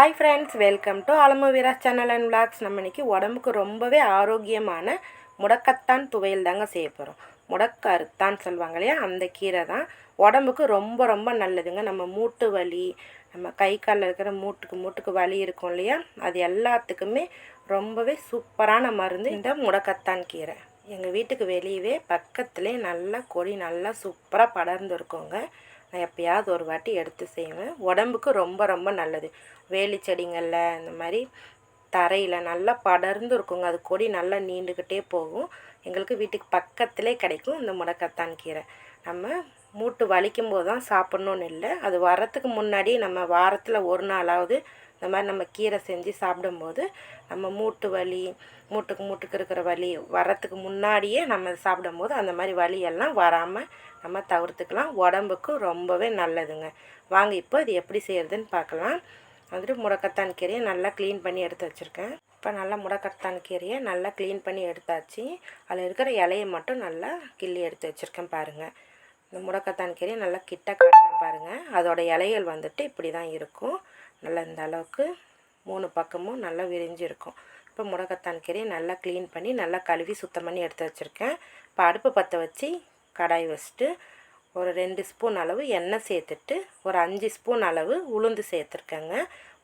Hi friends welcome to Alamu Veera's channel and vlogs நம்ம இன்றைக்கி உடம்புக்கு ரொம்பவே ஆரோக்கியமான முடக்கத்தான் துவையல் தாங்க செய்ய போகிறோம் முடக்கருத்தான் சொல்லுவாங்க இல்லையா? அந்த கீரை தான். உடம்புக்கு ரொம்ப ரொம்ப நல்லதுங்க. நம்ம மூட்டு வலி நம்ம கை காலில் இருக்கிற மூட்டுக்கு மூட்டுக்கு வலி இருக்கும் இல்லையா? அது எல்லாத்துக்குமே ரொம்பவே சூப்பரான மருந்து இந்த முடக்கத்தான் கீரை. எங்கள் வீட்டுக்கு வெளியவே பக்கத்துலேயே நல்லா கொடி நல்லா சூப்பராக படர்ந்துருக்கோங்க. நான் எப்பயாவது ஒரு வாட்டி எடுத்து செய்வேன். உடம்புக்கு ரொம்ப ரொம்ப நல்லது. வேலி செடிங்களில் இந்த மாதிரி தரையில் நல்லா படர்ந்து இருக்குங்க. அது கொடி நல்லா நீண்டுக்கிட்டே போகும். எங்களுக்கு வீட்டுக்கு பக்கத்திலே கிடைக்கும் இந்த முடக்கத்தான் கீரை. நம்ம மூட்டு வலிக்கும் போது தான் சாப்பிட்ணுன்னு இல்லை. அது வரத்துக்கு முன்னாடி நம்ம வாரத்தில் ஒரு நாளாவது இந்த மாதிரி நம்ம கீரை செஞ்சு சாப்பிடும்போது நம்ம மூட்டு வலி மூட்டுக்கு மூட்டுக்கு இருக்கிற வலி வரத்துக்கு முன்னாடியே நம்ம சாப்பிடும்போது அந்த மாதிரி வலியெல்லாம் வராமல் நம்ம தவிர்த்துக்கலாம். உடம்புக்கு ரொம்பவே நல்லதுங்க. வாங்க இப்போ இது எப்படி செய்கிறதுன்னு பார்க்கலாம். வந்துட்டு முடக்கத்தான் கீரையை நல்லா க்ளீன் பண்ணி எடுத்து வச்சுருக்கேன். இப்போ நல்லா முடக்கத்தான் கீரையை நல்லா க்ளீன் பண்ணி எடுத்தாச்சு. அதில் இருக்கிற இலையை மட்டும் நல்லா கிள்ளி எடுத்து வச்சுருக்கேன் பாருங்கள் இந்த முடக்கத்தான் கீரையை நல்லா கிட்ட காட்டுறேன் பாருங்கள் அதோடய இலைகள் வந்துட்டு இப்படி தான் இருக்கும். நல்லா இந்த அளவுக்கு மூணு பக்கமும் நல்லா விரிஞ்சு இருக்கும் இப்போ முடக்கத்தான் கீரையை நல்லா க்ளீன் பண்ணி நல்லா கழுவி சுத்தம் பண்ணி எடுத்து வச்சுருக்கேன். இப்போ அடுப்பு பற்ற வச்சு கடாய் வச்சுட்டு ஒரு ரெண்டு ஸ்பூன் அளவு எண்ணெய் சேர்த்துட்டு ஒரு அஞ்சு ஸ்பூன் அளவு உளுந்து சேர்த்துருக்கேங்க.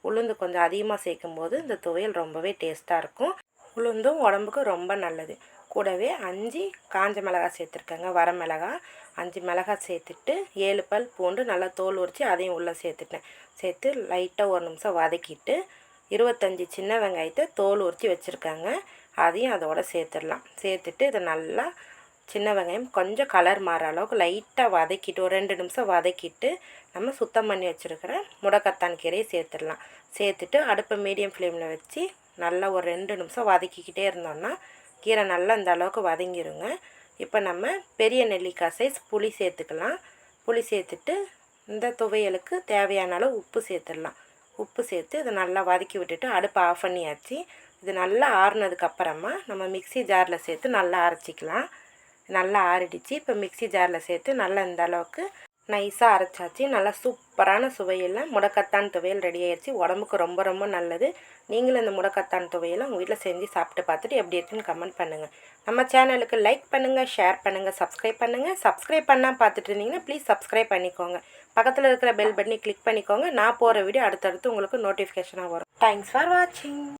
உளுந்து கொஞ்சம் அதிகமாக சேர்க்கும் போது இந்த துவையல் ரொம்பவே டேஸ்ட்டாக இருக்கும். உளுந்தும் உடம்புக்கு ரொம்ப நல்லது. கூடவே அஞ்சு காஞ்ச மிளகாய் சேர்த்துருக்கேங்க. வர மிளகாய். அஞ்சு மிளகாய் சேர்த்துட்டு ஏழு பல் பூண்டு நல்லா தோல் உரித்து அதையும் உள்ளே சேர்த்துட்டேன். சேர்த்து லைட்டாக ஒரு நிமிஷம் வதக்கிட்டு இருபத்தஞ்சி சின்ன வெங்காயத்தை தோல் உரித்து வச்சுருக்காங்க. அதையும் அதோட சேர்த்துடலாம். சேர்த்துட்டு இதை நல்லா சின்ன வெங்காயம் கொஞ்சம் கலர் மாற அளவுக்கு லைட்டாக வதக்கிட்டு ஒரு ரெண்டு நிமிஷம் வதக்கிட்டு நம்ம சுத்தம் பண்ணி வச்சுருக்கிற முடக்கத்தான் கீரையை சேர்த்துடலாம். சேர்த்துட்டு அடுப்பை மீடியம் ஃப்ளேமில் வச்சு நல்லா ஒரு ரெண்டு நிமிஷம் வதக்கிக்கிட்டே இருந்தோம்னா கீரை நல்லா இந்த அளவுக்கு வதங்கிடுங்க இப்போ நம்ம பெரிய நெல்லிக்காய் சைஸ் புளி சேர்த்துக்கலாம். புளி சேர்த்துட்டு இந்த துவையலுக்கு தேவையான அளவு உப்பு சேர்த்துடலாம். உப்பு சேர்த்து இதை நல்லா வதக்கி விட்டுட்டு அடுப்பை ஆஃப் பண்ணியாச்சு. இது நல்லா ஆறுனதுக்கப்புறமா நம்ம மிக்சி ஜாரில் சேர்த்து நல்லா அரைச்சிக்கலாம். நல்லா ஆறிடுச்சு. இப்போ மிக்சி ஜாரில் சேர்த்து நல்லா இந்த அளவுக்கு நைஸாக அரைச்சாச்சு. நல்லா சூப்பரான சுவையில் முடக்கத்தான் துவையல் ரெடி ஆயிடுச்சு உடம்புக்கு ரொம்ப ரொம்ப நல்லது. நீங்களும் இந்த முடக்கத்தான் துவையலை உங்கள் வீட்டில் செஞ்சு சாப்பிட்டு பார்த்துட்டு எப்படி இருக்குன்னு கமெண்ட் பண்ணுங்கள் நம்ம சேனலுக்கு லைக் பண்ணுங்கள் ஷேர் பண்ணுங்கள் சப்ஸ்கிரைப் பண்ணுங்கள் சப்ஸ்கிரைப் பண்ணால் பார்த்துட்டு இருந்தீங்கன்னா ப்ளீஸ் சப்ஸ்கிரைப் பண்ணிக்கோங்க. பக்கத்தில் இருக்கிற பெல் பட்டனை கிளிக் பண்ணிக்கோங்க. நான் போகிற வீடியோ அடுத்தடுத்து உங்களுக்கு நோட்டிஃபிகேஷனாக வரும். தேங்க்ஸ் ஃபார் வாட்சிங்